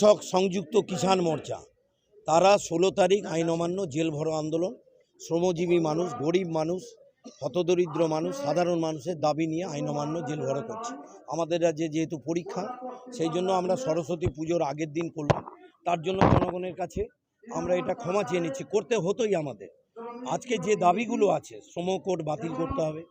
কৃষক সংযুক্ত কিষাণ মোর্চা। তারা ষোলো তারিখ আইন অমান্য জেল ভরো আন্দোলন। শ্রমজীবী মানুষ, গরিব মানুষ, হতদরিদ্র মানুষ, সাধারণ মানুষের দাবি নিয়ে আইন অমান্য জেল ভরো করছে। আমাদের রাজ্যে যেহেতু পরীক্ষা, সেই জন্য আমরা সরস্বতী পুজোর আগের দিন করলাম। তার জন্য জনগণের কাছে আমরা এটা ক্ষমা চেয়ে নিচ্ছি। করতে হতোই আমাদের। আজকে যে দাবিগুলো আছে, শ্রম কোড বাতিল করতে হবে।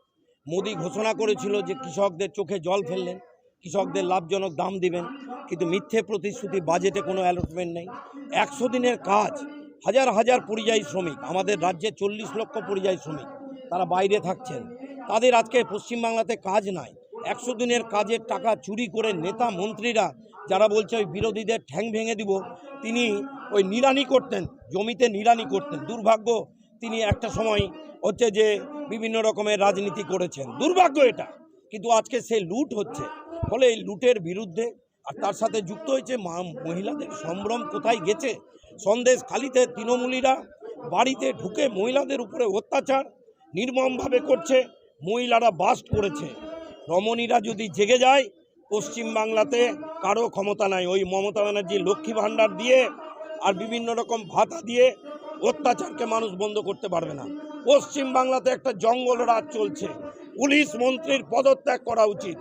মোদি ঘোষণা করেছিল যে কৃষকদের চোখে জল ফেললেন, কৃষকদের লাভজনক দাম দিবেন। কিন্তু মিথ্যে প্রতিশ্রুতি বাজেটে কোনো অ্যালটমেন্ট নেই। একশো দিনের কাজ, হাজার হাজার পরিযায়ী শ্রমিক, আমাদের রাজ্যে চল্লিশ লক্ষ পরিযায়ী শ্রমিক, তারা বাইরে থাকছেন। তাদের আজকে পশ্চিমবাংলাতে কাজ নাই। একশো দিনের কাজের টাকা চুরি করে নেতা মন্ত্রীরা, যারা বলছে ওই বিরোধীদের ঠ্যাং ভেঙে দিব, তিনি ওই নিরানি করতেন, জমিতে নিরানি করতেন। দুর্ভাগ্য, তিনি একটা সময় হচ্ছে যে বিভিন্ন রকমের রাজনীতি করেছেন। দুর্ভাগ্য এটা। কিন্তু আজকে সে লুট হচ্ছে। ফলে এই লুটের বিরুদ্ধে আর তার সাথে যুক্ত হয়েছে মহিলাদের সম্ভ্রম কোথায় গেছে? সন্দেশ খালিতে তৃণমূলীরা বাড়িতে ঢুকে মহিলাদের উপরে অত্যাচার নির্মমভাবে করছে, মহিলারা বাস্ট করেছে। রমণীরা যদি জেগে যায় পশ্চিমবাংলাতে কারও ক্ষমতা নাই। ওই মমতা ব্যানার্জি, লক্ষ্মী ভাণ্ডার দিয়ে আর বিভিন্ন রকম ভাতা দিয়ে অত্যাচারকে মানুষ বন্ধ করতে পারবে না। পশ্চিমবাংলাতে একটা জঙ্গল রাজ চলছে। পুলিশ মন্ত্রীর পদত্যাগ করা উচিত।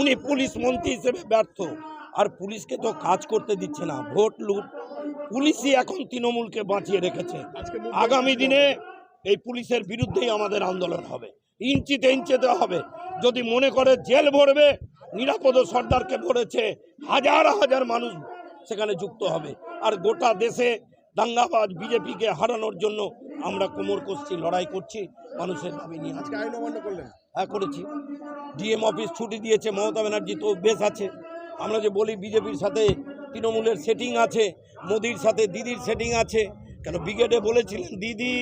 উনি পুলিশ মন্ত্রী হিসেবে ব্যর্থ। আর পুলিশকে তো কাজ করতে দিচ্ছে না ভোট লুট। পুলিশই এখন তৃণমূলকে বাঁচিয়ে রেখেছে। আগামী দিনে এই পুলিশের বিরুদ্ধেই আমাদের আন্দোলন হবে। ইঞ্চিতে ইঞ্চিতে হবে। যদি মনে করে জেল ভরবে নিরাপদ সর্দারকে ভরেছে হাজার হাজার মানুষ সেখানে যুক্ত হবে। আর গোটা দেশে দাঙ্গাবাজ বিজেপিকে হারানোর জন্য আমরা কোমর কষছি লড়াই করছি মানুষের দাবি নিয়ে। আজকে আইন অমান্য করলেন? হ্যাঁ করেছি। ডিএম অফিস ছুটি দিয়েছে মমতা ব্যানার্জি তো বেশ আছে। আমরা যে বলি বিজেপির সাথে তৃণমূলের সেটিং আছে মোদির সাথে দিদির সেটিং আছে কেন ব্রিগেডে বলেছিলেন দিদি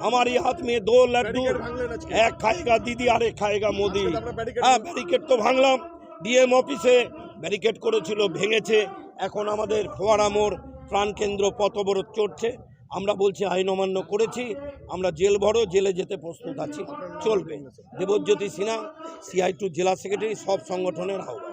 আমারই হাত মেয়ে দো লাড্ডু এক खाएगा দিদি আর এক মোদি। হ্যাঁ ব্যারিকেড তো ভাঙলাম। ডিএম অফিসে ব্যারিকেড করেছিল ভেঙেছে। এখন আমাদের ফোয়ারামোর প্রাণকেন্দ্র পথবরোধ চড়ছে। আমরা বলছি আইন অমান্য করেছি। আমরা জেল ভরো জেলে যেতে প্রস্তুত আছি। চলবে। দেবজ্যোতি সিনহা সিআই টু জেলা সেক্রেটারি সব সংগঠনের আহ্বান